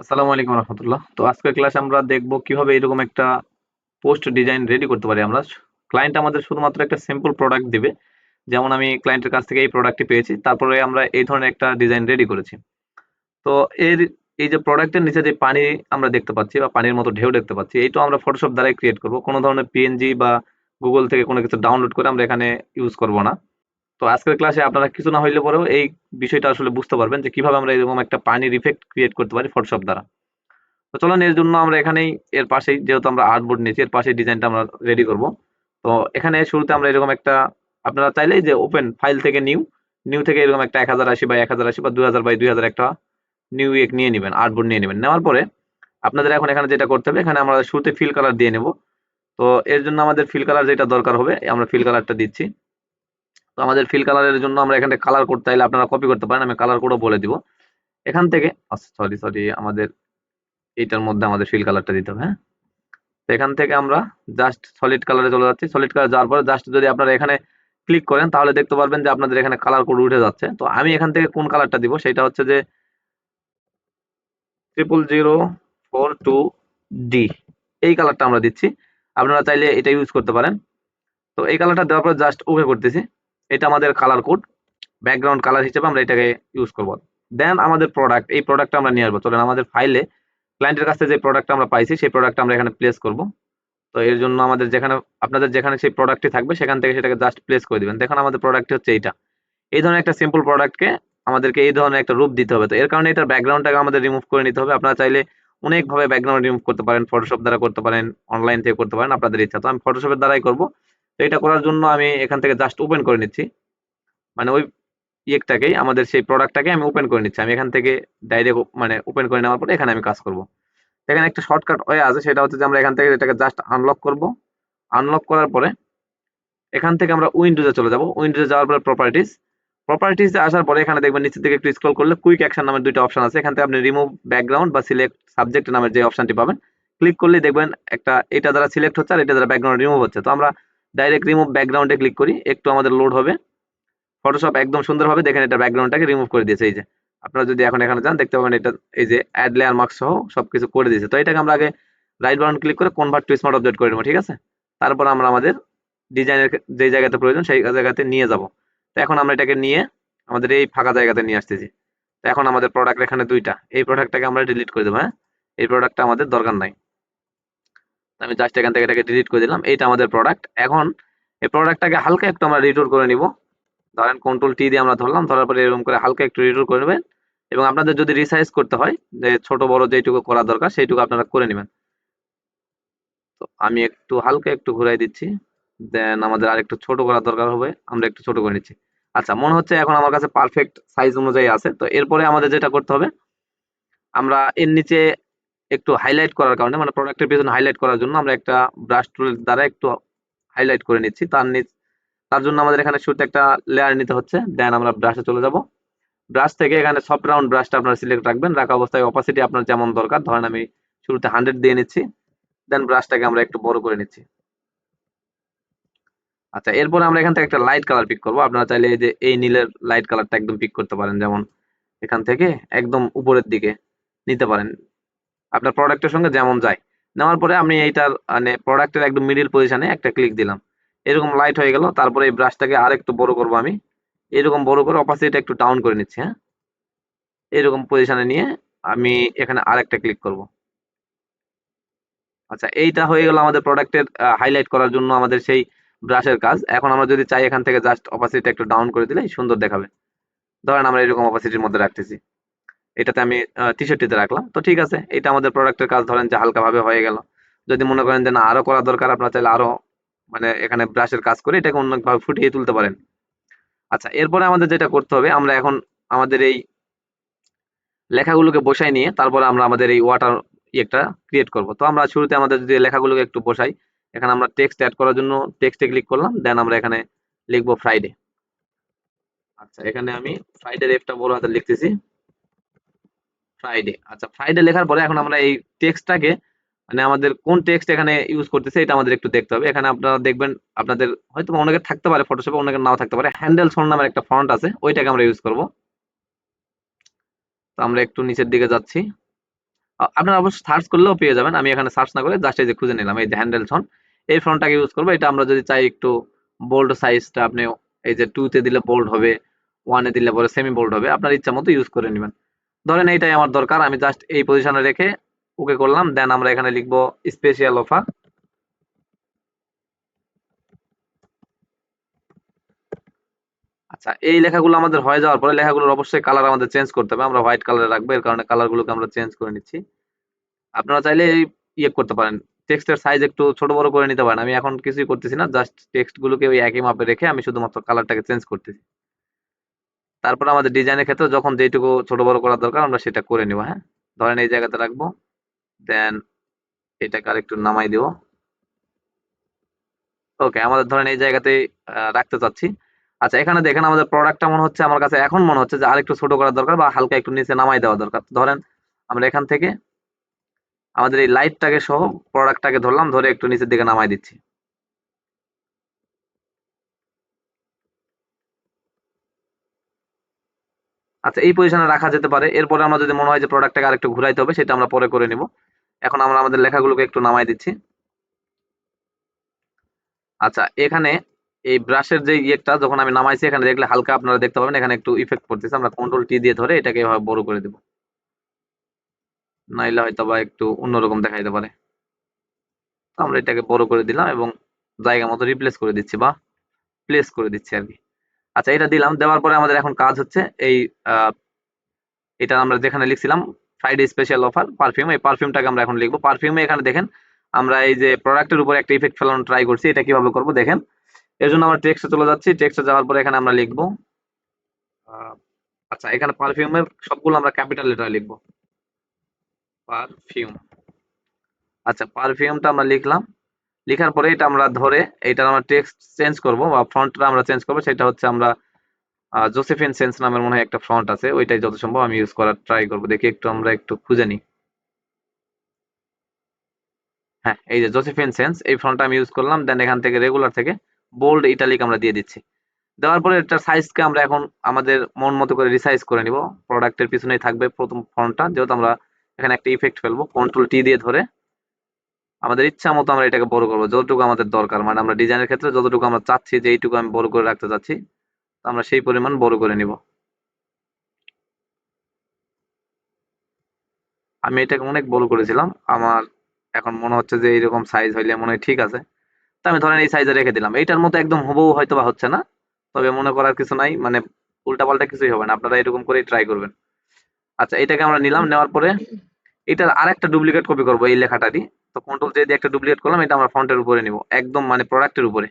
আসসালামু আলাইকুম রহমতুল্লাহ। তো আজকের ক্লাসে আমরা দেখব কীভাবে এরকম একটা পোস্ট ডিজাইন রেডি করতে পারি আমরা। ক্লায়েন্ট আমাদের শুধুমাত্র একটা সিম্পল প্রোডাক্ট দিবে। যেমন আমি ক্লায়েন্টের কাছ থেকে এই প্রোডাক্টটি পেয়েছি, তারপরে আমরা এই ধরনের একটা ডিজাইন রেডি করেছি। তো এর, এই যে প্রোডাক্টের নিচে যে পানি আমরা দেখতে পাচ্ছি বা পানির মতো ঢেউ দেখতে পাচ্ছি, এইটা আমরা ফটোশপ দ্বারাই ক্রিয়েট করব। কোনো ধরনের পিএনজি বা গুগল থেকে কোনো কিছু ডাউনলোড করে আমরা এখানে ইউজ করব না। তো আজকের ক্লাসে আপনারা কিছু না হইলে পরেও এই বিষয়টা আসলে বুঝতে পারবেন যে কীভাবে আমরা এরকম একটা পানির ইফেক্ট ক্রিয়েট করতে পারি ফটোশপ দ্বারা। তো চলুন, এর জন্য আমরা এখানেই এর পাশেই যেহেতু আমরা আর্টবোর্ড নিয়েছি, এর পাশেই ডিজাইনটা আমরা রেডি করব। তো এখানে শুরুতে আমরা এরকম একটা, আপনারা চাইলেই যে ওপেন ফাইল থেকে নিউ নিউ থেকে এরকম একটা এক হাজার আশি বা এক হাজার আশি বা দুই হাজার বাই দুই হাজার একটা নিউ এক নিয়ে নেবেন আর্টবোর্ড নিয়ে নেবেন। নেওয়ার পরে আপনাদের এখন এখানে যেটা করতে হবে, এখানে আমরা শুরুতে ফিল কালার দিয়ে নেব। তো এর জন্য আমাদের ফিল কালার যেটা দরকার হবে, আমরা ফিল কালারটা দিচ্ছি। আমাদের ফিল কালারের জন্য আমরা এখানে কালার করতে চাইলে আপনারা কপি করতে পারেন, আমি কালার কোডও বলে দিব। এখান থেকে সরি সরি আমাদের এইটার মধ্যে আমাদের ফিল কালারটা দিতে হবে হ্যাঁ? এখান থেকে আমরা জাস্ট সলিড কালারে চলে যাচ্ছি। সলিড কালার যাওয়ার পরে জাস্ট যদি আপনারা এখানে ক্লিক করেন, তাহলে দেখতে পারবেন যে আপনাদের এখানে কালার কোড উঠে যাচ্ছে। তো আমি এখান থেকে কোন কালারটা দিব, সেটা হচ্ছে যে triple zero four two D এই কালারটা আমরা দিচ্ছি। আপনারা চাইলে এটা ইউজ করতে পারেন। তো এই কালারটা দেওয়ার পর জাস্ট ওকে করতেছি। এটা আমাদের কালার কোড ব্যাকগ্রাউন্ড কালার হিসেবে আমরা এটাকে ইউজ করব। দেন আমাদের প্রোডাক্ট এই প্রোডাক্টটা আমরা নিয়ে আসব। চলেন আমাদের ফাইলে ক্লায়েন্টের কাছ যে প্রোডাক্টটা আমরা পাইছি, সেই প্রোডাক্টটা আমরা এখানে প্লেস করব। তো এর জন্য আমাদের যেখানে, আপনাদের যেখানে সেই প্রোডাক্টটি থাকবে, সেখান থেকে সেটাকে জাস্ট প্লেস করে দিবেন। দেখুন আমাদের প্রোডাক্টটি হচ্ছে এইটা। এই ধরনের একটা সিম্পল প্রোডাক্টকে আমাদেরকে এই ধরনের একটা রূপ দিতে হবে। তো এর কারণে এটার ব্যাকগ্রাউন্ডটাকে আমাদের রিমুভ করে নিতে হবে। আপনারা চাইলে অনেকভাবে ব্যাকগ্রাউন্ড রিমুভ করতে পারেন ফটোশপ দ্বারা করতে পারেন অনলাইন থেকে করতে পারেন, আপনাদের ইচ্ছা। তো আমি ফটোশপের দ্বারাই করব। তো এটা করার জন্য আমি এখান থেকে জাস্ট ওপেন করে নিচ্ছি। মানে ওই ইয়েকটাকেই আমাদের সেই প্রোডাক্টটাকে আমি ওপেন করে নিচ্ছি। আমি এখান থেকে ডাইরেক্ট মানে ওপেন করে নেওয়ার পরে এখানে আমি কাজ করব। এখানে একটা শর্টকাট ওয়ে আছে, সেটা হচ্ছে যে আমরা এখান থেকে এটাকে জাস্ট আনলক করব। আনলক করার পরে এখান থেকে আমরা উইন্ডোজে চলে যাব। উইন্ডোজে যাওয়ার পরে প্রপার্টিস প্রপার্টিসে আসার পরে এখানে দেখবেন নিচের দিকে একটু স্ক্রল করলে কুইক অ্যাকশন নামের দুইটা অপশন আছে। এখান থেকে আপনি রিমুভ ব্যাকগ্রাউন্ড বা সিলেক্ট সাবজেক্ট নামের যে অপশনটি পাবেন ক্লিক করলে দেখবেন একটা, এটা দ্বারা সিলেক্ট হচ্ছে আর এটা দ্বারা ব্যাকগ্রাউন্ড রিমুভ হচ্ছে। তো আমরা ডাইরেক্ট রিমুভ ব্যাকগ্রাউন্ডে ক্লিক করি, একটু আমাদের লোড হবে। ফটোশপ একদম সুন্দরভাবে দেখেন এটা ব্যাকগ্রাউন্ডটাকে রিমুভ করে দিয়েছে, এই যে। আপনারা যদি এখন এখানে যান, দেখতে পাবেন এটা, এই যে অ্যাড লেয়ার মার্কস সহ সবকিছু করে দিয়েছে। তো এটাকে আমরা আগে রাইট বাটন ক্লিক করে কনভার্ট টু স্মার্ট অবজেক্ট করে নেব, ঠিক আছে? তারপর আমরা আমাদের ডিজাইনের যে জায়গাতে প্রয়োজন সেই জায়গাতে নিয়ে যাব। তো এখন আমরা এটাকে নিয়ে আমাদের এই ফাঁকা জায়গাতে নিয়ে আসতেছি। তো এখন আমাদের প্রোডাক্ট এখানে দুইটা, এই প্রোডাক্টটাকে আমরা ডিলিট করে দেবো হ্যাঁ? এই প্রোডাক্টটা আমাদের দরকার নাই। আমি জাস্ট এখান থেকে এটাকে ডিলিট করে দিলাম, এইটা আমাদের প্রোডাক্ট এখন এই প্রোডাক্টটাকে হালকা একটু আমরা রিটোর করে নিব। ধরেন কন্ট্রোল টি দিয়ে আমরা ধরলাম, ধরার পরে এরকম করে হালকা একটু রিটোর করে নেবেন। এবং আপনাদের যদি রিসাইজ করতে হয়, যে ছোট, বড় যেটুকু করা দরকার, সেইটুকু আপনারা করে নেবেন। তো আমি একটু হালকা একটু ঘুরাই দিচ্ছি। দেন আমাদের আর একটু ছোট করার দরকার হবে, আমরা একটু ছোট করে নিচ্ছি। আচ্ছা মনে হচ্ছে এখন আমার কাছে পারফেক্ট সাইজ অনুযায়ী আছে। তো এরপরে আমাদের যেটা করতে হবে, আমরা এর নিচে একটু হাইলাইট করার কারণে মানে প্রোডাক্টের পিছনে হাইলাইট করার জন্য আমরা একটা ব্রাশ টুলের দ্বারা একটু হাইলাইট করে নিচ্ছি। তার নিচ, তার জন্য আমাদের এখানে শুরুতে একটা লেয়ার নিতে হচ্ছে। দেন আমরা ব্রাশে চলে যাব। ব্রাশ থেকে এখানে সফট রাউন্ড ব্রাশটা আপনারা সিলেক্ট রাখবেন। রাখা অবস্থায় অপাসিটি আপনার যেমন দরকার, ধরেন আমি শুরুতে হান্ড্রেড দিয়ে নিচ্ছি। দেন ব্রাশটাকে আমরা একটু বড় করে নিচ্ছি। আচ্ছা এরপরে আমরা এখান থেকে একটা লাইট কালার পিক করব। আপনারা চাইলে এই যে এই নীলের লাইট কালারটা একদম পিক করতে পারেন। যেমন এখান থেকে একদম উপরের দিকে নিতে পারেন। আপনার প্রোডাক্টের সঙ্গে যেমন যায়। নেওয়ার পরে আমি এইটার মানে প্রোডাক্টের একদম মিডিল পজিশনে একটা ক্লিক দিলাম। এরকম লাইট হয়ে গেল, তারপরে এই ব্রাশটাকে আর একটু বড় করব আমি। এরকম বড় করে অপাসিটিটা একটু ডাউন করে নিচ্ছি হ্যাঁ? এরকম পজিশনে নিয়ে আমি এখানে আরেকটা ক্লিক করব। আচ্ছা এইটা হয়ে গেল আমাদের প্রোডাক্টের হাইলাইট করার জন্য আমাদের সেই ব্রাশের কাজ। এখন আমরা যদি চাই এখান থেকে জাস্ট অপাসিটি একটু ডাউন করে দিলে সুন্দর দেখাবে। ধরেন আমরা এরকম অপাসিটির মধ্যে রাখতেছি। এটাতে আমি টিশার্টটিতে রাখলাম। তো ঠিক আছে, এটা আমাদের প্রোডাক্টের কাজ ধরেন যে হালকাভাবে হয়ে গেল। যদি মনে করেন যে না, আরও করা দরকার, আপনার চাইলে আরও মানে এখানে ব্রাশের কাজ করে এটাকে অন্যভাবে ফুটিয়ে তুলতে পারেন। আচ্ছা এরপরে আমাদের যেটা করতে হবে, আমরা এখন আমাদের এই লেখাগুলোকে বসাই নিয়ে তারপরে আমরা আমাদের এই ওয়াটার ইয়েটা ক্রিয়েট করব। তো আমরা শুরুতে আমাদের যদি লেখাগুলোকে একটু বসাই, এখানে আমরা টেক্সট অ্যাড করার জন্য টেক্সটে ক্লিক করলাম দেন আমরা এখানে লিখব ফ্রাইডে আচ্ছা এখানে আমি ফ্রাইডে এফটা বড় হাতে লিখতেছি। ফ্রাইডে আচ্ছা ফ্রাইডে লেখার পরে এখন আমরা এই টেক্সটটাকে মানে আমাদের কোন টেক্সট এখানে ইউজ করতেছে, এটা আমাদের একটু দেখতে হবে। এখানে আপনারা দেখবেন, আপনাদের হয়তো অনেকের থাকতে পারে ফটোশপে অনেকের নাও থাকতে পারে। হ্যান্ডেল সোন নামের একটা ফন্ট আছে, ওইটাকে আমরা ইউজ করব। তো আমরা একটু নিচের দিকে যাচ্ছি। আপনারা অবশ্য সার্চ করলেও পেয়ে যাবেন। আমি এখানে সার্চ না করে জাস্ট এই যে খুঁজে নিলাম, এই যে হ্যান্ডেল ফন্ট এই ফন্টটাকে ইউজ করব। এটা আমরা যদি চাই একটু বোল্ড সাইজটা আপনি এই যে টু তে দিলে বোল্ড হবে ওয়ানে দিলে পরে সেমি বোল্ড হবে, আপনার ইচ্ছা মতো ইউজ করে নেবেন। ধরেন এইটাই আমার দরকার, আমি জাস্ট এই পজিশনে রেখে ওকে করলাম দেন আমরা এখানে লিখব স্পেশাল অফার আচ্ছা এই লেখাগুলো আমাদের হয়ে যাওয়ার পরে লেখাগুলোর অবশ্যই কালার আমাদের চেঞ্জ করতে হবে, আমরা হোয়াইট কালারে রাখব, এর কারণে কালারগুলোকে আমরা চেঞ্জ করে নিচ্ছি। আপনারা চাইলে ইয়ে করতে পারেন টেক্সটের সাইজ একটু ছোট বড় করে নিতে পারেন, আমি এখন কিছুই করতেছি না জাস্ট টেক্সট গুলোকে ওই একই মাপে রেখে আমি শুধুমাত্র কালারটাকে চেঞ্জ করতেছি। তারপর আমাদের ডিজাইনের ক্ষেত্রে যখন যেটুকু ছোট বড় করার দরকার, আমরা সেটা করে নিব হ্যাঁ? ধরেন এই জায়গাতে রাখব দেন এটাকে আরেকটু নামাই দিব। ওকে আমাদের ধরেন এই জায়গাতে রাখতে চাচ্ছি। আচ্ছা এখানে দেখেন আমাদের প্রোডাক্টটা মনে হচ্ছে, আমার কাছে এখন মনে হচ্ছে যে আরেকটু ছোট করা দরকার বা হালকা একটু নিচে নামাই দেওয়া দরকার। ধরেন আমরা এখান থেকে আমাদের এই লাইটটাকে সহ প্রোডাক্টটাকে ধরলাম, ধরে একটু নিচের দিকে নামাই দিচ্ছি। আচ্ছা এই পজিশনে রাখা যেতে পারে। এরপরে আমরা যদি মনে হয় যে প্রোডাক্টটাকে আরেকটু ঘুরাইতে হবে, সেটা আমরা পরে করে নিব। এখন আমরা আমাদের লেখাগুলোকে একটু নামাই দিচ্ছি। আচ্ছা এখানে এই ব্রাশের যে ইয়েটা, যখন আমি নামাইছি, এখানে দেখলে হালকা আপনারা দেখতে পাবেন, এখানে একটু ইফেক্ট পড়তেছে। আমরা কন্ট্রোল টি দিয়ে ধরে এটাকে এভাবে বড় করে দেব। নাইলে হয়তো বা একটু অন্যরকম দেখাইতে পারে। আমরা এটাকে বড় করে দিলাম এবং জায়গা মতো রিপ্লেস করে দিচ্ছি বা প্লেস করে দিচ্ছি আর কি। আচ্ছা এটা দিলাম, দেওয়ার পরে আমাদের এখন কাজ হচ্ছে এই এটা আমরা যেখানে লিখছিলাম ফ্রাইডে স্পেশাল অফার পারফিউম এই পারফিউমটাকে আমরা এখন লিখব। পারফিউমে এখানে দেখেন, আমরা এই যে প্রোডাক্টের উপরে একটা ইফেক্ট ফেলানো ট্রাই করছি, এটা কীভাবে করব দেখেন। এর জন্য আমরা টেক্সটে চলে যাচ্ছি টেক্সটে যাওয়ার পরে এখানে আমরা লিখব আচ্ছা এখানে পারফিউমের সবগুলো আমরা ক্যাপিটাল লেটারে লিখব। পারফিউম আচ্ছা পারফিউমটা আমরা লিখলাম। লেখার পরে এটা আমরা ধরে এটা আমরা টেক্সট চেঞ্জ করব বা ফন্টটা আমরা চেঞ্জ করব, সেটা হচ্ছে আমরা জোসেফিন সেন্স নামের মনে হয় একটা ফ্রন্ট আছে, ওইটাই যত সম্ভব আমি ইউজ করার ট্রাই করব। দেখি একটু আমরা একটু খুঁজে নিই। হ্যাঁ এই যে জোসেফিন সেন্স এই ফ্রন্টটা আমি ইউজ করলাম দেন এখান থেকে রেগুলার থেকে বোল্ড ইটালিক আমরা দিয়ে দিচ্ছি। দেওয়ার পরে এটার সাইজকে আমরা এখন আমাদের মন মতো করে রিসাইজ করে নিব। প্রোডাক্টের পিছনেই থাকবে প্রথম ফন্টটা যেহেতু আমরা এখানে একটা ইফেক্ট ফেলব। কন্ট্রোল টি দিয়ে ধরে আমাদের ইচ্ছা মতো আমরা এটাকে বড় করব। যতটুকু আমাদের দরকার মানে আমরা ডিজাইনের ক্ষেত্রে যতটুকু আমরা চাচ্ছি, যে এইটুকু আমি বড় করে রাখতে চাচ্ছি আমরা সেই পরিমাণ বড় করে নিব। আমি এটাকে অনেক বড় করেছিলাম। আমার এখন মনে হচ্ছে যে এইরকম সাইজ হইলে মনে হয় ঠিক আছে। তো আমি ধরেন এই সাইজে রেখে দিলাম। এইটার মতো একদম হুবহু হয়তো বা হচ্ছে না। তবে মনে করার কিছু নাই মানে উল্টাপাল্টা কিছুই হবে না। আপনারা এরকম করেই ট্রাই করবেন। আচ্ছা এটাকে আমরা নিলাম, নেওয়ার পরে এটার আরেকটা ডুপ্লিকেট কপি করব এই লেখাটারই। তো কন্ট্রোল জে দিয়ে একটা ডুপ্লিকেট করলাম, এটা আমরা ফন্টের উপরে নিব, একদম মানে প্রোডাক্টের উপরে।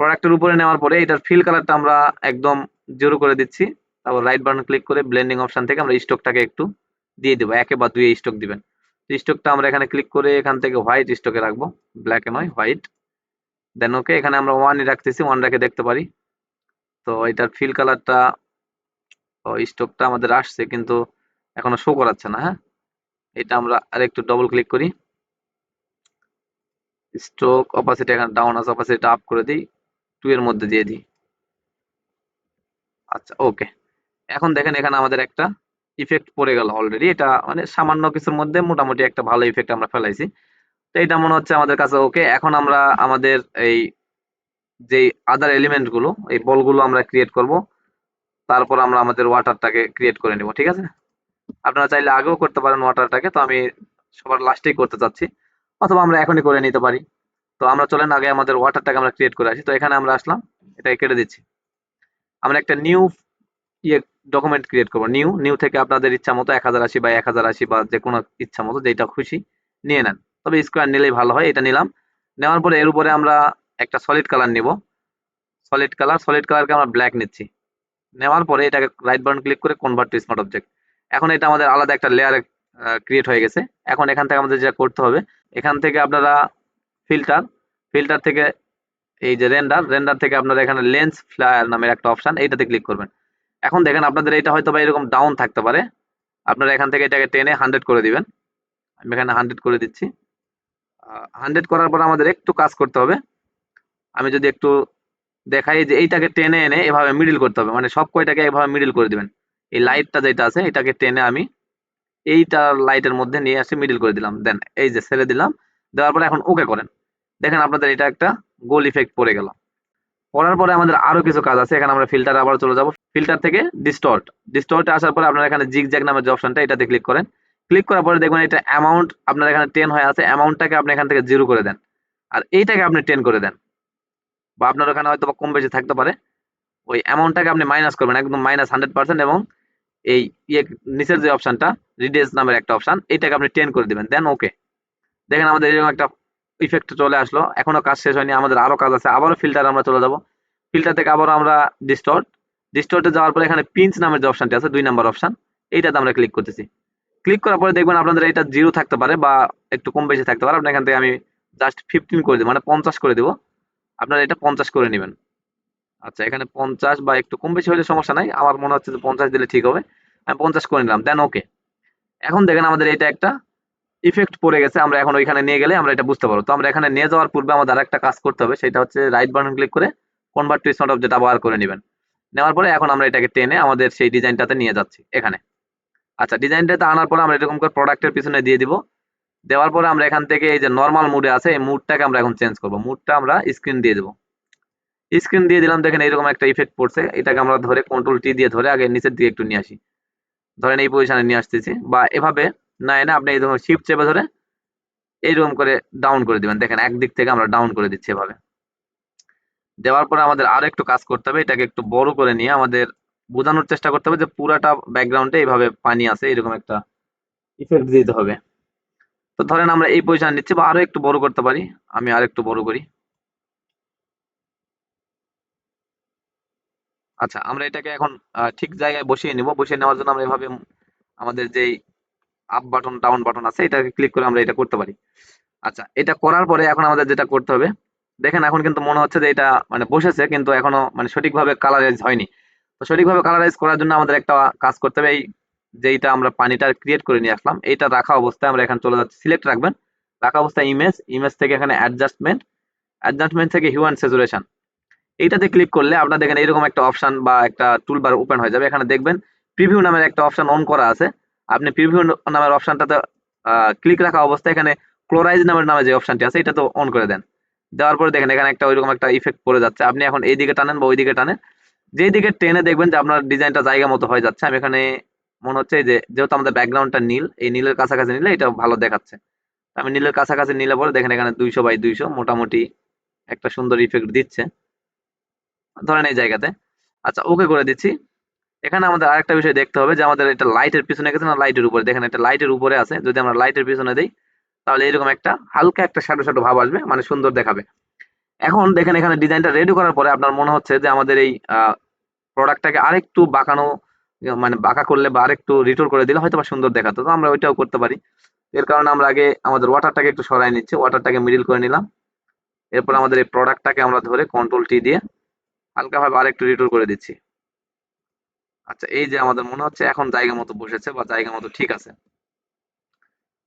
প্রোডাক্টের উপরে নেওয়ার পরে এটার ফিল কালারটা আমরা একদম জিরো করে দিচ্ছি, তারপর রাইট বাটন ক্লিক করে ব্লেন্ডিং অপশন থেকে আমরা স্টকটাকে একটু দিয়ে দেবো, একে বা দুই স্টক দিবেন। স্টকটা আমরা এখানে ক্লিক করে এখান থেকে হোয়াইট স্টকে রাখব ব্ল্যাকে নয় হোয়াইট দেন ওকে এখানে আমরা ওয়ানই রাখতেছি ওয়ান রাখে দেখতে পারি। তো এটার ফিল কালারটা স্টকটা আমাদের আসছে, কিন্তু এখনও শো করাচ্ছে না হ্যাঁ? এটা আমরা আরেকটু ডবল ক্লিক করি। স্ট্রোক অপাসিটি এখানে ডাউন আছে অপাসিটি আপ করে দিই টু এর মধ্যে দিয়ে দিই। আচ্ছা ওকে এখন দেখেন এখানে আমাদের একটা ইফেক্ট পড়ে গেল অলরেডি এটা মানে সামান্য কিছুর মধ্যে মোটামুটি একটা ভালো ইফেক্ট আমরা ফেলাইছি। তো এটা মনে হচ্ছে আমাদের কাছে ওকে এখন আমরা আমাদের এই যে আদার এলিমেন্টগুলো, এই বলগুলো আমরা ক্রিয়েট করব। তারপর আমরা আমাদের ওয়াটারটাকে ক্রিয়েট করে নিব, ঠিক আছে? আপনারা চাইলে আগেও করতে পারেন ওয়াটারটাকে তো আমি সবার লাস্টেই করতে চাচ্ছি। অথবা আমরা এখনই করে নিতে পারি। তো আমরা চলেন আগে আমাদের ওয়াটারটাকে আমরা ক্রিয়েট করে আসি। তো এখানে আমরা আসলাম, এটাকে কেটে দিচ্ছি। আমরা একটা নিউ ইয়ে ডকুমেন্ট ক্রিয়েট করব। নিউ নিউ থেকে আপনাদের ইচ্ছা মতো এক হাজার আশি বা এক হাজার আশি বা যে কোনো ইচ্ছা মতো যেটা খুশি নিয়ে নেন। তবে স্কোয়ার নিলেই ভালো হয়, এটা নিলাম। নেওয়ার পরে এর উপরে আমরা একটা সলিড কালার নিব। সলিড কালার সলিড কালারকে আমরা ব্ল্যাক নিচ্ছি। নেওয়ার পরে এটাকে রাইট বাটন ক্লিক করে কনভার্ট টু স্মার্ট অবজেক্ট এখন এটা আমাদের আলাদা একটা লেয়ার ক্রিয়েট হয়ে গেছে। এখন এখান থেকে আমাদের যেটা করতে হবে এখান থেকে আপনারা ফিল্টার ফিল্টার থেকে এই যে রেন্ডার রেন্ডার থেকে আপনারা এখানে লেন্স ফ্লায়ার নামের একটা অপশান এইটাতে ক্লিক করবেন। এখন দেখেন আপনাদের এটা হয়তো বা এরকম ডাউন থাকতে পারে। আপনারা এখান থেকে এটাকে টেনে হান্ড্রেড করে দিবেন। আমি এখানে হান্ড্রেড করে দিচ্ছি। হান্ড্রেড করার পর আমাদের একটু কাজ করতে হবে। আমি যদি একটু দেখাই যে এইটাকে টেনে এনে এভাবে মিডিল করতে হবে। মানে সব কয়টাকে এভাবে মিডিল করে দিবেন। এই লাইটটা যেটা আছে, এটাকে টেনে আমি এইটা লাইটের মধ্যে নিয়ে আসে মিডিল করে দিলাম। দেন এই যে ছেড়ে দিলাম, দেওয়ার পরে এখন ওকে করেন। দেখেন আপনাদের এটা একটা গোল ইফেক্ট পড়ে গেল। পড়ার পরে আমাদের আরও কিছু কাজ আছে, এখানে আমরা ফিল্টার আবার চলে যাব। ফিল্টার থেকে ডিস্টর্ট ডিস্টর্টে আসার পরে আপনারা এখানে জিগজ্যাগ নামের যে অপশনটা এটাতে ক্লিক করেন। ক্লিক করার পরে দেখবেন এটা অ্যামাউন্ট আপনার এখানে টেন হয়ে আছে অ্যামাউন্টটাকে আপনি এখান থেকে জিরো করে দেন। আর এইটাকে আপনি টেন করে দেন। বা আপনার ওখানে হয়তো কম বেশি থাকতে পারে। ওই অ্যামাউন্টটাকে আপনি মাইনাস করবেন, একদম মাইনাস হান্ড্রেড পার্সেন্ট এবং এই ইয়ে নিচের যে অপশনটা রিডিউস নামের একটা অপশন এটাকে আপনি টেন করে দিবেন দেন ওকে দেখেন আমাদের এরকম একটা ইফেক্ট চলে আসলো, এখনও কাজ শেষ হয়নি, আমাদের আরও কাজ আছে, আবারও ফিল্টার আমরা চলে যাব। ফিল্টার থেকে আবারও আমরা ডিস্টর্ট ডিস্টর্টে যাওয়ার পরে এখানে পিঞ্চ নামের যে অপশনটি আছে, দুই নাম্বার অপশন এইটাতে আমরা ক্লিক করতেছি। ক্লিক করার পরে দেখবেন আপনাদের এটা জিরো থাকতে পারে বা একটু কম বেশি থাকতে পারে, আপনার এখান থেকে আমি জাস্ট ফিফটিন করে দিব মানে পঞ্চাশ করে দিব। আপনারা এটা পঞ্চাশ করে নেবেন। আচ্ছা এখানে পঞ্চাশ বা একটু কম বেশি হলে সমস্যা নাই। আমার মনে হচ্ছে যে পঞ্চাশ দিলে ঠিক হবে। আমি পঞ্চাশ করে নিলাম দেন ওকে এখন দেখেন আমাদের এটা একটা ইফেক্ট পড়ে গেছে, আমরা এখন ওইখানে নিয়ে গেলে আমরা এটা বুঝতে পারব। তো আমরা এখানে নিয়ে যাওয়ার পূর্বে আমাদের আরেকটা কাজ করতে হবে, সেটা হচ্ছে রাইট বাটন ক্লিক করে কনভার্ট টু স্মার্ট অবজেক্ট আবার করে নেবেন। নেওয়ার পরে এখন আমরা এটাকে টেনে আমাদের সেই ডিজাইনটাতে নিয়ে যাচ্ছি, এখানে। আচ্ছা ডিজাইনটাতে আনার পরে আমরা এরকম করে প্রোডাক্টের পিছনে দিয়ে দিব। দেওয়ার পরে আমরা এখান থেকে এই যে নর্মাল মুডে আছে, এই মুডটাকে আমরা এখন চেঞ্জ করব। মুডটা আমরা স্ক্রিন দিয়ে দেবো। স্ক্রিন দিয়ে দিলাম, দেখেন এরকম একটা ইফেক্ট পড়ছে। এটাকে আমরা ধরে কন্ট্রোল টি দিয়ে ধরে আগে নিচের দিকে একটু নিয়ে আসি। ধরেন এই পজিশনে নিয়ে আসতেছি বা এভাবে না এনে আপনি এই শিফট চেপে ধরে এইরকম করে ডাউন করে দিবেন। দেখেন একদিক থেকে আমরা ডাউন করে দিচ্ছি এভাবে। দেওয়ার পরে আমাদের আরও একটু কাজ করতে হবে, এটাকে একটু বড় করে নিয়ে আমাদের বোঝানোর চেষ্টা করতে হবে যে পুরাটা ব্যাকগ্রাউন্ডে এইভাবে পানি আছে এরকম একটা ইফেক্ট দিতে হবে। তো ধরেন আমরা এই পজিশন নিচ্ছি বা আরও একটু বড় করতে পারি, আমি আর একটু বড় করি। আচ্ছা আমরা এটাকে এখন ঠিক জায়গায় বসিয়ে নিব। বসিয়ে নেওয়ার জন্য আমরা এভাবে আমাদের যেই আপ বাটন ডাউন বাটন আছে, এটাকে ক্লিক করে আমরা এটা করতে পারি। আচ্ছা এটা করার পরে এখন আমাদের যেটা করতে হবে, দেখেন এখন কিন্তু মনে হচ্ছে যে এটা মানে বসেছে, কিন্তু এখনও মানে সঠিকভাবে কালারাইজ হয়নি। তো সঠিকভাবে কালারাইজ করার জন্য আমাদের একটা কাজ করতে হবে, এই যেইটা আমরা পানিটা ক্রিয়েট করে নিয়ে আসলাম, এইটা রাখা অবস্থায় আমরা এখানে চলে যাচ্ছি। সিলেক্ট রাখবেন, রাখা অবস্থায় ইমেজ ইমেজ থেকে এখানে অ্যাডজাস্টমেন্ট অ্যাডজাস্টমেন্ট থেকে হিউ অ্যান্ড স্যাচুরেশন এইটাতে ক্লিক করলে আপনার দেখেন এরকম একটা অপশন বা একটা টুলবার ওপেন হয়ে যাবে। এখানে দেখবেন প্রিভিউ নামের একটা অপশন অন করা আছে। আপনি প্রিভিউ নামের অপশনটাতে ক্লিক রাখা অবস্থায় এখানে ক্লোরাইজ নামের নামে যে অপশনটি আছে এটা তো অন করে দেন। দেওয়ার পরে দেখেন এখানে একটা ওইরকম একটা ইফেক্ট পড়ে যাচ্ছে। আপনি এখন এই দিকে টানেন বা ওই দিকে টানেন। যেই দিকে টেনে দেখবেন যে আপনার ডিজাইনটা জায়গা মতো হয়ে যাচ্ছে। আমি এখানে মনে হচ্ছে যে, যেহেতু আমাদের ব্যাকগ্রাউন্ডটা নীল, এই নীলের কাছাকাছি নিলে এটা ভালো দেখাচ্ছে। আমি নীলের কাছাকাছি নিলে পরে দেখেন এখানে দুইশো বাই দুইশো মোটামুটি একটা সুন্দর ইফেক্ট দিচ্ছে। ধরেন এই জায়গাতে। আচ্ছা ওকে করে দিচ্ছি। এখানে আমাদের আরেকটা বিষয় দেখতে হবে যে আমাদের এটা লাইটের পিছনে গেছে না লাইটের উপরে? দেখেন এটা লাইটের উপরে আছে। যদি আমরা লাইটের পিছনে দিই, তাহলে এরকম একটা হালকা একটা শ্যাডো শ্যাডো ভাব আসবে মানে সুন্দর দেখাবে। এখন দেখেন এখানে ডিজাইনটা রেডি করার পরে আপনার মনে হচ্ছে যে আমাদের এই প্রোডাক্টটাকে আরেকটু বাঁকানো মানে বাঁকা করলে বা আরেকটু রিটোর করে দিলে হয়তো বা সুন্দর দেখাতো। তো আমরা ওইটাও করতে পারি। এর কারণে আমরা আগে আমাদের ওয়াটারটাকে একটু সরাই নিচ্ছি। ওয়াটারটাকে মিডিল করে নিলাম। এরপর আমাদের এই প্রোডাক্টটাকে আমরা ধরে কন্ট্রোল টি দিয়ে হালকাভাবে আরেকটু রিটোর করে দিচ্ছি। আচ্ছা এই যে আমাদের মনে হচ্ছে এখন জায়গা মতো বসেছে বা জায়গা মতো ঠিক আছে।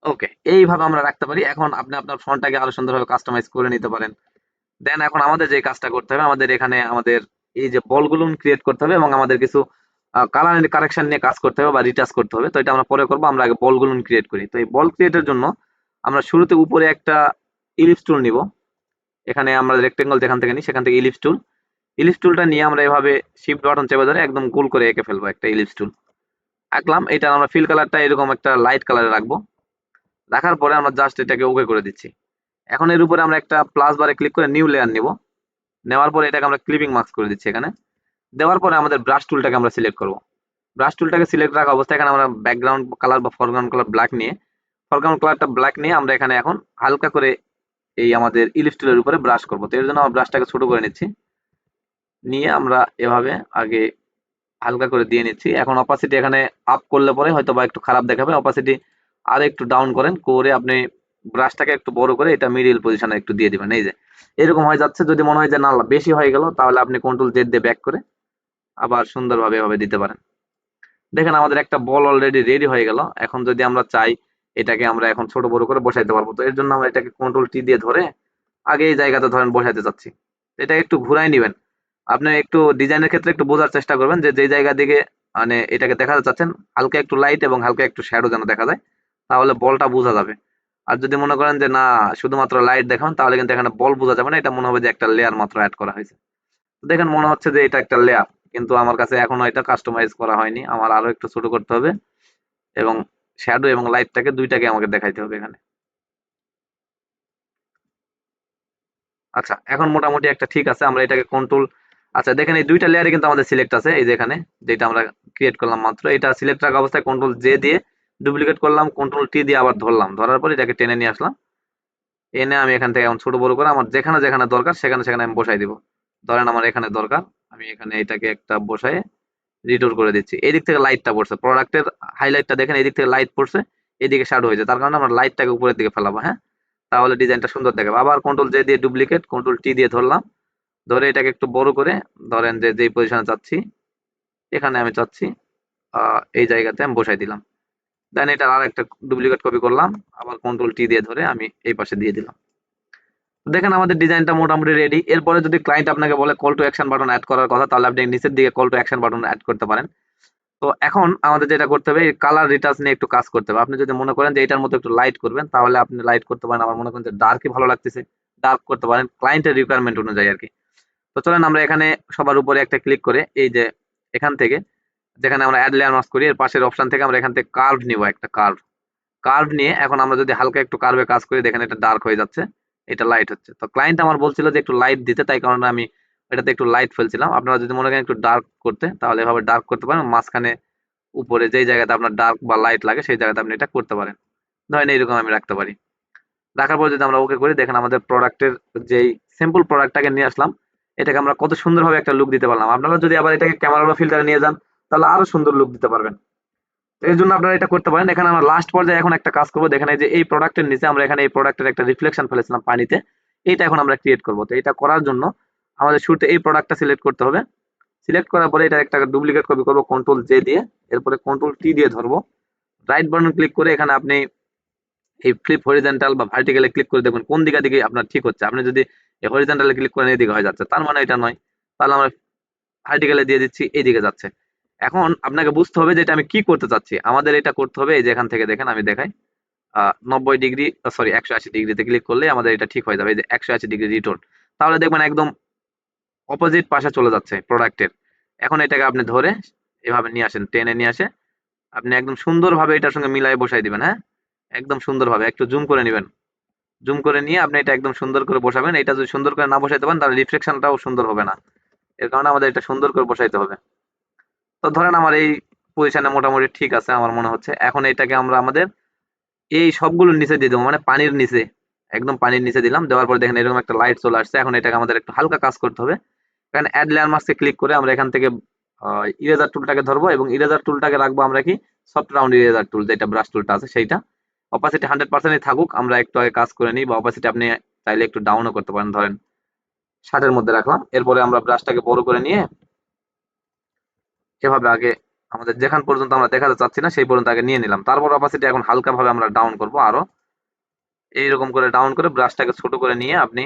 ওকে এইভাবে আমরা রাখতে পারি। এখন আপনি আপনার ফন্টটাকে আরও সুন্দরভাবে কাস্টমাইজ করে নিতে পারেন। দেন এখন আমাদের যে কাজটা করতে হবে, আমাদের এখানে আমাদের এই যে বলগুলো ক্রিয়েট করতে হবে এবং আমাদের কিছু কালার কারেকশন নিয়ে কাজ করতে হবে বা রিটাচ করতে হবে। তো এটা আমরা পরে করব, আমরা আগে বলগুলো ক্রিয়েট করি। তো এই বল ক্রিয়েটের জন্য আমরা শুরুতে উপরে একটা ইলিপস টুল নিব। এখানে আমরা রেক্টেঙ্গল যেখান থেকে নিই, সেখান থেকে ইলিপস টুল ইলিপস টুলটা নিয়ে আমরা এভাবে শিফট বাটন চেপে ধরে একদম গোল করে এঁকে ফেলব একটা ইলিপস টুল। আঁকলাম, এটা আমরা ফিল কালারটা এরকম একটা লাইট কালারে রাখব। রাখার পরে আমরা জাস্ট এটাকে ওকে করে দিচ্ছি। এখন এর উপরে আমরা একটা প্লাস বারে ক্লিক করে নিউ লেয়ার নিব। নেওয়ার পরে এটাকে আমরা ক্লিপিং মার্কস করে দিচ্ছি এখানে। দেওয়ার পরে আমাদের ব্রাশ টুলটাকে আমরা সিলেক্ট করব। ব্রাশ টুলটাকে সিলেক্ট রাখা অবস্থায় এখানে আমরা ব্যাকগ্রাউন্ড কালার বা ফরগ্রাউন্ড কালার ব্ল্যাক নিয়ে ফরগ্রাউন্ড কালারটা ব্ল্যাক নিয়ে আমরা এখানে এখন হালকা করে এই আমাদের ইলিপস টুলের উপরে ব্রাশ করব। তো এর জন্য আমরা ব্রাশটাকে ছোট করে নিচ্ছি। নিয়ে আমরা এভাবে আগে হালকা করে দিয়ে নিচ্ছি। এখন অপাসিটি এখানে আপ করলে পরে হয়তো বা একটু খারাপ দেখাবে। অপাসিটি আর একটু ডাউন করেন, করে আপনি ব্রাশটাকে একটু বড় করে এটা মিডিল পজিশনে একটু দিয়ে দিবেন। এই যে, এরকম হয়ে যাচ্ছে। যদি মনে হয় যে না, বেশি হয়ে গেল, তাহলে আপনি কন্ট্রোল জেড দিয়ে ব্যাক করে আবার সুন্দরভাবে এভাবে দিতে পারেন। দেখেন আমাদের একটা বল অলরেডি রেডি হয়ে গেল। এখন যদি আমরা চাই এটাকে আমরা এখন ছোট বড় করে বসাইতে পারব। তো এর জন্য আমরা এটাকে কন্ট্রোল টি দিয়ে ধরে আগে এই জায়গাতে ধরেন বসাইতে চাচ্ছি। এটা একটু ঘুরাই নেবেন। আপনি একটু ডিজাইনের ক্ষেত্রে একটু বোঝার চেষ্টা করবেন যে যে জায়গা দিকে মানে এটাকে দেখাতে চাচ্ছেন, হালকা একটু লাইট এবং হালকা একটু শ্যাডো যেন দেখা যায়, তাহলে বলটা বোঝা যাবে। আর যদি মনে করেন যে, না, শুধুমাত্র লাইট দেখান, তাহলে কিন্তু এখানে বল বোঝা যাবে না, এটা মনে হবে যে একটা লেয়ার মাত্র অ্যাড করা হয়েছে। দেখেন, মনে হচ্ছে যে এটা একটা লেয়ার কিন্তু আমার কাছে এখনও এটা কাস্টমাইজ করা হয়নি, আমার আরও একটু ছোট করতে হবে এবং শ্যাডো এবং লাইটটাকে দুইটাকে আমাকে দেখাইতে হবে এখানে। আচ্ছা এখন মোটামুটি একটা ঠিক আছে, আমরা এটাকে কন্ট্রোল আচ্ছা দেখেন এই দুইটা লেয়ারে কিন্তু আমাদের সিলেক্ট আছে, এই যে এখানে, যেটা আমরা ক্রিয়েট করলাম মাত্র। এটা সিলেক্ট রাখা অবস্থায় কন্ট্রোল জে দিয়ে ডুপ্লিকেট করলাম কন্ট্রোল টি দিয়ে আবার ধরলাম। ধরার পর এটাকে টেনে নিয়ে আসলাম। এনে আমি এখান থেকে এখন ছোট বড় করে আমার যেখানে যেখানে দরকার, সেখানে সেখানে আমি বসাই দিব। ধরেন আমার এখানে দরকার, আমি এখানে এটাকে একটা বসায় রিটোর করে দিচ্ছি। এই দিক থেকে লাইটটা পড়ছে। প্রোডাক্টের হাইলাইটটা দেখেন এই দিক থেকে লাইট পড়ছে, এদিকে শ্যাডো হয়েছে। তার কারণে আমরা লাইটটাকে উপরের দিকে ফেলাবো হ্যাঁ? তাহলে ডিজাইনটা সুন্দর দেখাবে। আবার কন্ট্রোল জে দিয়ে ডুপ্লিকেট কন্ট্রোল টি দিয়ে ধরলাম। ধরে এটাকে একটু বড় করে ধরেন যে, যেই পজিশনে চাচ্ছি, এখানে আমি চাচ্ছি এই জায়গাতে আমি বসাই দিলাম। দেন এটা আর একটা ডুপ্লিকেট কপি করলাম, আবার কন্ট্রোল টি দিয়ে ধরে আমি এই পাশে দিয়ে দিলাম। দেখেন আমাদের ডিজাইনটা মোটামুটি রেডি এরপরে যদি ক্লায়েন্ট আপনাকে বলে call to action button add করার কথা, তাহলে আপনি নিচের দিকে call to action button add করতে পারেন। তো এখন আমাদের যেটা করতে হবে কালার রিটাচ নিয়ে একটু কাজ করতে হবে। আপনি যদি মনে করেন যে এটার মতো একটু লাইট করবেন, তাহলে আপনি লাইট করতে পারেন। আমার মনে করেন যে ডার্কই ভালো লাগতেছে। ডার্ক করতে পারেন। ক্লায়েন্টের রিকোয়ারমেন্ট অনুযায়ী আর কি। তো চলেন আমরা এখানে সবার উপরে একটা ক্লিক করে এই যে এখান থেকে, যেখানে আমরা অ্যাড লেয়ার মাস্ক করি, এর পাশের অপশন থেকে আমরা এখান থেকে কার্ভ নিব একটা কার্ভ কার্ভ নিয়ে এখন আমরা যদি হালকা একটু কার্ভে কাজ করি, দেখেন এটা ডার্ক হয়ে যাচ্ছে, এটা লাইট হচ্ছে। তো ক্লায়েন্ট আমার বলছিল যে একটু লাইট দিতে, তাই কারণে আমি এটাতে একটু লাইট ফেলছিলাম। আপনারা যদি মনে করেন একটু ডার্ক করতে, তাহলে এভাবে ডার্ক করতে পারেন। মাঝখানে উপরে যেই জায়গাতে আপনার ডার্ক বা লাইট লাগে, সেই জায়গাতে আপনি এটা করতে পারেন। ধরেন এইরকম আমি রাখতে পারি। রাখার পর যদি আমরা ওকে করি, দেখেন আমাদের প্রোডাক্টের যেই সিম্পল প্রোডাক্টটাকে নিয়ে আসলাম এটাকে আমরা কত সুন্দরভাবে একটা লুক দিতে পারলাম। আপনারা যদি আবার এটাকে ক্যামেরা বা ফিল্টারে নিয়ে যান, তাহলে আরও সুন্দর লুক দিতে পারবেন। তো এই জন্য আপনারা এটা করতে পারেন। এখানে আমরা লাস্ট পর্যায়ে এখন একটা কাজ করব। দেখেন যে এই প্রোডাক্টের নিচে আমরা এখানে এই প্রোডাক্টের একটা রিফ্লেকশন ফেলেছিলাম পানিতে। এটা এখন আমরা ক্রিয়েট করব। তো এটা করার জন্য আমাদের শুরুতে এই প্রোডাক্টটা সিলেক্ট করতে হবে। সিলেক্ট করার পরে এটা একটা ডুপ্লিকেট কপি করব কন্ট্রোল জে দিয়ে। এরপরে কন্ট্রোল টি দিয়ে ধরবো। রাইট বাটন ক্লিক করে এখানে আপনি এই ফ্লিপ হরিজেন্টাল বা ভার্টিক্যালে ক্লিক করে দেখুন, কোন দিকে দিকে আপনার ঠিক হচ্ছে? আপনি যদি হরিজেন্টালে ক্লিক করেন এদিকে হয়ে যাচ্ছে। তার মানে এটা নয়। তাহলে আমরা ভার্টিক্যালে দিয়ে দিচ্ছি এইদিকে যাচ্ছে। এখন আপনাকে বুঝতে হবে যে এটা আমি কি করতে চাচ্ছি। আমাদের এটা করতে হবে, এই যে এখান থেকে দেখেন, আমি দেখাই। নব্বই ডিগ্রি সরি একশো আশি ডিগ্রিতে ক্লিক করলে আমাদের এটা ঠিক হয়ে যাবে। এই যে একশো আশি ডিগ্রি রিটোন তাহলে দেখবেন একদম অপোজিট পাশে চলে যাচ্ছে প্রোডাক্টের এখন এটাকে আপনি ধরে এভাবে নিয়ে আসেন, টেনে নিয়ে আসে। আপনি একদম সুন্দরভাবে এটার সঙ্গে মিলাই বসাই দিবেন হ্যাঁ? একদম সুন্দরভাবে, একটু জুম করে নেবেন। জুম করে নিয়ে আপনি এটা একদম সুন্দর করে বসাবেন। এটা যদি সুন্দর করে না বসাইতে পারেন, তাহলে রিফ্লেকশনটাও সুন্দর হবে না। এর কারণে আমাদের এটা সুন্দর করে বসাইতে হবে। তো ধরেন আমার এই পজিশনে মোটামুটি ঠিক আছে আমার মনে হচ্ছে। এখন এটাকে আমরা আমাদের এই সবগুলোর নিচে দিয়ে দেবো মানে পানির নিচে। একদম পানির নিচে দিলাম, দেওয়ার পর দেখেন এরকম একটা লাইট চলে আসছে। এখন এটাকে আমাদের একটু হালকা কাজ করতে হবে। কারণ অ্যাড লেয়ার মাস্কে ক্লিক করে আমরা এখান থেকে ইরেজার টুলটাকে ধরবো এবং ইরেজার টুলটাকে রাখব আমরা কি সফট রাউন্ড ইরেজার টুল যেটা ব্রাশ টুলটা আছে সেইটা। অপাসিটি হান্ড্রেড পার্সেন্টই থাকুক, আমরা একটু আগে কাজ করে নিই বা অপাসিটি আপনি চাইলে একটু ডাউনও করতে পারেন। ধরেন ষাটের মধ্যে রাখলাম, এরপরে আমরা ব্রাশটাকে বড় করে নিয়ে এভাবে আগে আমাদের যেখান পর্যন্ত আমরা দেখাতে চাচ্ছি না, সেই পর্যন্ত আগে নিয়ে নিলাম। তারপর অপাসিটি এখন হালকাভাবে আমরা ডাউন করব আরও। এইরকম করে ডাউন করে ব্রাশটাকে ছোট করে নিয়ে আপনি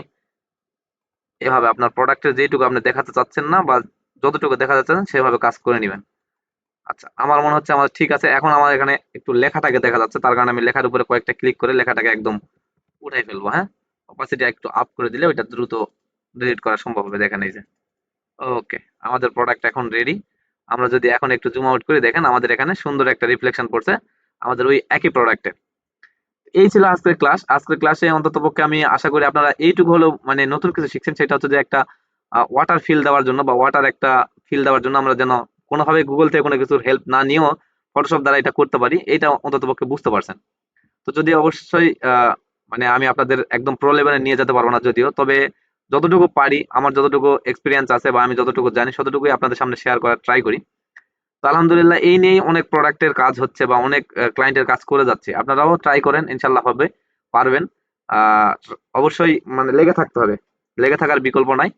এভাবে আপনার প্রোডাক্টের যেটুকু আপনি দেখাতে চাচ্ছেন না বা যতটুকু দেখা যাচ্ছে সেভাবে কাজ করে নেবেন। আচ্ছা আমার মনে হচ্ছে আমার ঠিক আছে। এখন আমার এখানে একটু লেখাটাকে দেখা যাচ্ছে। তার কারণে আমি লেখার উপরে কয়েকটা ক্লিক করে লেখাটাকে একদম উঠাই ফেলব হ্যাঁ? অপাসিটি একটু আপ করে দিলে ওইটা দ্রুত ডিলিট করা সম্ভব হবে। দেখেন এই যে। ওকে আমাদের প্রোডাক্ট এখন রেডি আমরা যদি এখন একটু জুম আউট করে, দেখেন আমাদের এখানে সুন্দর একটা রিফ্লেকশন পড়ছে আমাদের ওই একই প্রোডাক্টে এই ছিল আজকের ক্লাস আজকের ক্লাসে অন্তত পক্ষে আমি আশা করি আপনারা এইটুকু হলেও মানে নতুন কিছু শিখছেন, সেটা হচ্ছে যে একটা ওয়াটার ফিল দেওয়ার জন্য বা ওয়াটার একটা ফিল দেওয়ার জন্য আমরা যেন কোনোভাবে গুগল থেকে কোনো কিছুর হেল্প না নিয়েও ফটোশপ দ্বারা এটা করতে পারি এটা অন্তত পক্ষে বুঝতে পারছেন। তো যদি অবশ্যই মানে আমি আপনাদের একদম প্রো লেভেলে নিয়ে যেতে পারব না যদিও, তবে যতটুকু পারি, আমার যতটুকু এক্সপিরিয়েন্স আছে বা আমি যতটুকু জানি ততটুকুই আপনাদের সামনে শেয়ার করার ট্রাই করি। তো আলহামদুলিল্লাহ এই নিয়েই অনেক প্রোডাক্টের কাজ হচ্ছে বা অনেক ক্লায়েন্টের কাজ করে যাচ্ছে। আপনারাও ট্রাই করেন ইনশাল্লাহ হবে, পারবেন। অবশ্যই মানে লেগে থাকতে হবে। লেগে থাকার বিকল্প নাই।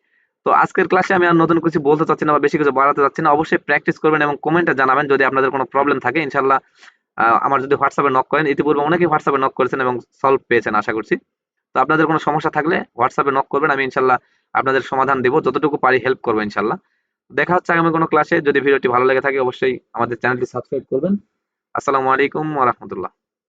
তো আজকের ক্লাসে আমি আর নতুন কিছু বলতে চাচ্ছি না বা বেশি কিছু বাড়াতে চাচ্ছি না। অবশ্যই প্র্যাকটিস করবেন এবং কমেন্টে জানাবেন যদি আপনাদের কোনো প্রবলেম থাকে। ইনশাল্লাহ আমার যদি হোয়াটসঅ্যাপে নক করেন। ইতিপূর্বে অনেকেই হোয়াটসঅ্যাপে নক করেছেন এবং সলভ পেয়েছেন, আশা করছি। তো আপনাদের কোনো সমস্যা থাকলে হোয়াটসঅ্যাপে নক করবেন। আমি ইনশাল্লাহ আপনাদের সমাধান দেবো। যতটুকু পারি হেল্প করব ইনশাল্লাহ দেখা হচ্ছে আগামী কোনো ক্লাসে যদি ভিডিওটি ভালো লেগে থাকে, অবশ্যই আমাদের চ্যানেলটি সাবস্ক্রাইব করবেন। আসসালামু আলাইকুম ওয়া